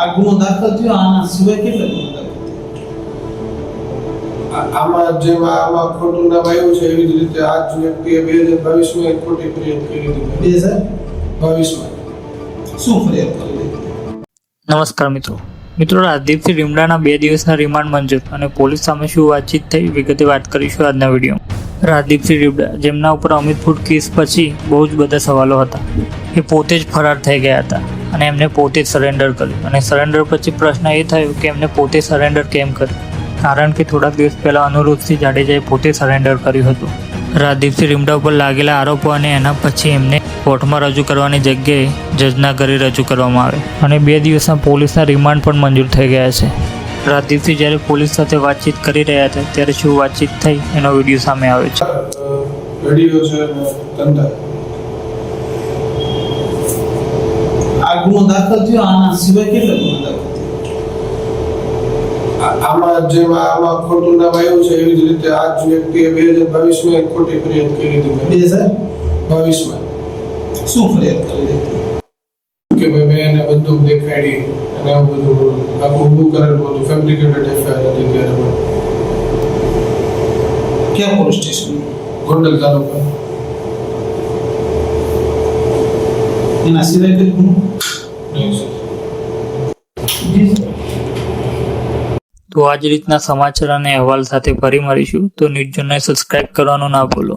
આ ગુનો દાખલ થયો આના સિવાય કેટલા ગુનો આમાં જેમ આમાં ખોટું નામ આવ્યું છે એવી જ રીતે આ જ વ્યક્તિએ બે હજાર બાવીસમાં એક ખોટી ફરિયાદ કરી હતી બે હજાર? બાવીસમાં. શું ફરિયાદ કરી હતી નમસ્કાર મિત્રો. મિત્રો રાજદીપસિંહ રીમડાના બે દિવસના રિમાન્ડ મંજૂર અને પોલીસ સામે શું વાતચીત થઈ વિગતે વાત કરીશું આજના વિડીયોમાં. રાજદીપસિંહ રીમડા જેમના ઉપર અમિતપુર કેસ પછી બહુ જ બધા સવાલો હતા. એ પોતે જ ફરાર થઈ ગયા હતા. અને એમને પોતે સરેન્ડર કર્યું. અને સરેન્ડર પછી પ્રશ્ન એ થયો કે એમને પોતે સરેન્ડર કેમ કર્યું? કારણ કે થોડાક દિવસ પહેલાં અનુરોધસિંહ જાડેજાએ પોતે સરેન્ડર કર્યું હતું. રાજદીપસિંહ રીમડા ઉપર લાગેલા આરોપો અને એના પછી એમને કોર્ટમાં રજૂ કરવાની જગ્યાએ જજના ઘરે રજૂ કરવામાં આવે. અને બે દિવસના પોલીસના રિમાન્ડ પણ મંજૂર થઈ ગયા છે. રાજદીપસિંહ જ્યારે પોલીસ સાથે વાતચીત કરી રહ્યા હતા, ત્યારે શું વાતચીત થઈ એનો વીડિયો સામે આવ્યો છે. વીડિયો છે આ ગુનો દાખલ થયો આના સિવાય કેટલા ગુનો દાખલ આમાં જેમ આમાં ખોટું નામ આવ્યું છે એવી જ રીતે આ જ વ્યક્તિએ બે હજાર બાવીસમાં એક ખોટી ફરિયાદ કરી બે હતી હજાર? બાવીસમાં. શું ફરિયાદ કરી હતી? કે ભાઈ મેં એને બંદૂક દેખાડી અને આવું બધું આખું ઊભું કરેલું હતું ફેબ્રિકેટેડ એફઆઈઆર હતી ત્યારે ક્યાં પોલીસ સ્ટેશન ગોંડલ તાલુકા. એના સિવાય કઈ ગુનો તો આ જ રીતના સમાચાર અને અહેવાલ સાથે ફરી મળીશું. તો ન્યૂઝ ચેનલને સબસ્ક્રાઇબ કરવાનું ના ભૂલો.